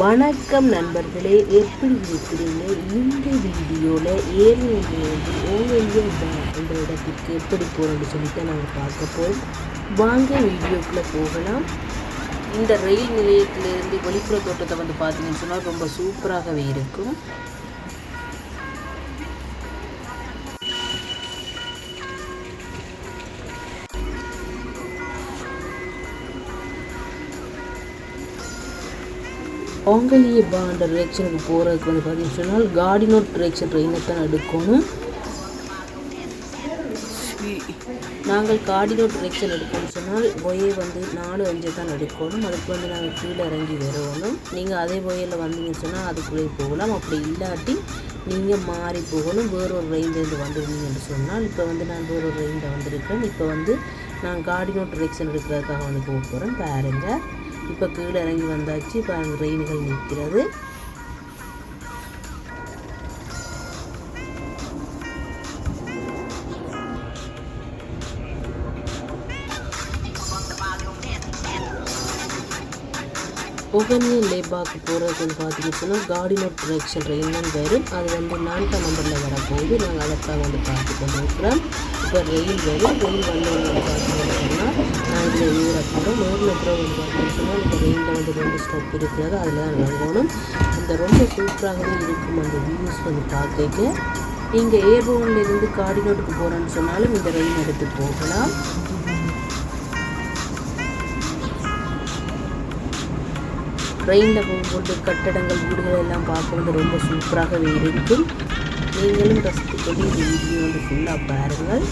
வணக்கம் நண்பர்களே எப்படி இருக்கிறீங்க? இந்த வீடியோவில் ஏர்லேருந்து ஓவெல்லியா என்ற இடத்திற்கு எப்படி போகிறோம்னு சொல்லிட்டு நாங்கள் பார்க்க போகிறோம் வாங்க வீடியோக்குள்ளே போகலாம். இந்த ரயில் நிலையத்திலிருந்து வெளிப்புற தோட்டத்தை வந்து பார்த்தீங்கன்னு சொன்னால் ரொம்ப சூப்பராகவே இருக்கும். ஓங்கலிய பாண்ட டிரெக்ஷனுக்கு போகிறதுக்கு வந்து பார்த்தீங்கன்னு சொன்னால் கார்டினோட் டிரெக்ஷன் ட்ரெயினை தான் எடுக்கணும். நாங்கள் கார்டினோட் டிரெக்ஷன் எடுக்கணும்னு சொன்னால் ஒயே வந்து நாலு அஞ்சு தான் எடுக்கணும். அதுக்கு வந்து நாங்கள் கீழே இறங்கி வரணும். நீங்கள் அதே ஒயில் வந்தீங்கன்னு சொன்னால் அதுக்குள்ளே போகலாம். அப்படி இல்லாட்டி நீங்கள் மாறி போகணும். வேறொரு ரயிலேருந்து வந்துருந்தீங்கன்னு சொன்னால் இப்போ வந்து நான் வேறொரு ரயிலில் வந்திருக்கேன். இப்போ வந்து நான் கார்டினோட் டிரெக்ஷன் எடுக்கிறதுக்காக வந்து போக போகிறேன் பாருங்கள் இப்போ கீழே இறங்கி வந்தாச்சு. இப்போ அங்கே ரெயின்கள் நிற்கிறது. ஒகனியன் லேபாக்கு போகிறதுன்னு வந்து பார்த்தீங்கன்னு சொன்னால் கார்டினோ டிரெக்ஷன் ட்ரெயின் வரும். அது வந்து நான்காம் நம்பரில் வரப்போகுது நாங்கள் அதற்காக வந்து பார்த்து கொண்டு இருக்கிறோம் இப்போ ரயில் வரும். ரயில் வந்து வந்து இதில் ஏற போகிறோம் நேரில் அப்புறம் வந்து பார்த்தீங்கன்னா சொன்னால் இப்போ ரயிலில் வந்து ரொம்ப ஸ்டாப் இருக்கிறது அதில் தான் வாங்கணும். அந்த ரொம்ப சூப்பராகவே இருக்கும் அந்த வியூஸ் வந்து பார்க்க நீங்கள் ஏர்போன்லேருந்து கார்டினோட்டுக்கு போகிறோன்னு சொன்னாலும் இந்த ரயில் எடுத்து போகலாம். ட்ரெயினில் போகும்போது கட்டடங்கள் வீடுகள் எல்லாம் பார்க்க வந்து ரொம்ப சூப்பராகவே இருக்கும். நீங்களும் ரசித்து கொண்டு இந்த வீடியோ வந்து ஃபுல்லாக பாருங்கள்.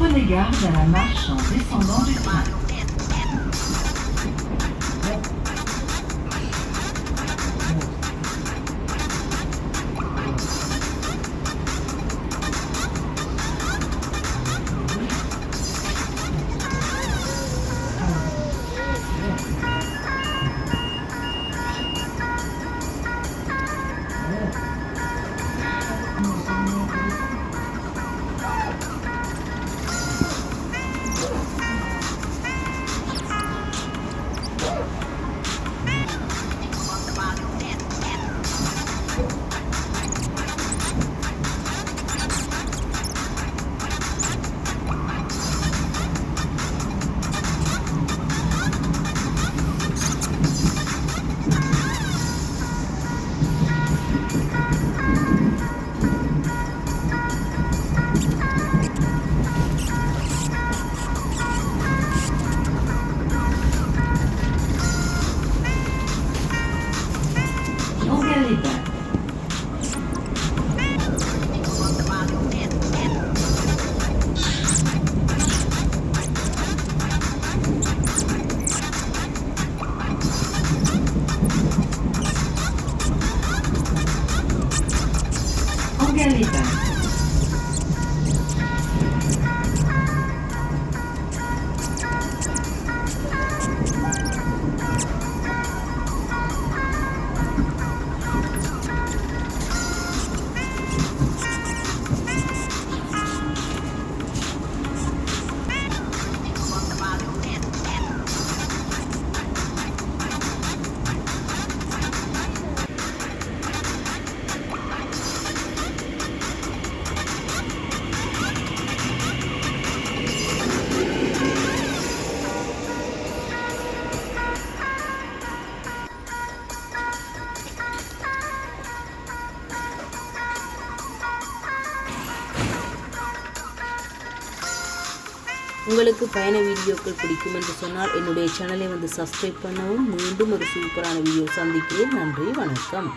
Prenez garde à la marche en descendant du train. உங்களுக்கு பயண வீடியோக்கள் பிடிக்கும் என்று சொன்னால் என்னுடைய சேனலை வந்து சப்ஸ்கிரைப் பண்ணவும் மீண்டும் ஒரு சூப்பரான வீடியோ சந்திக்கிறேன். நன்றி வணக்கம்.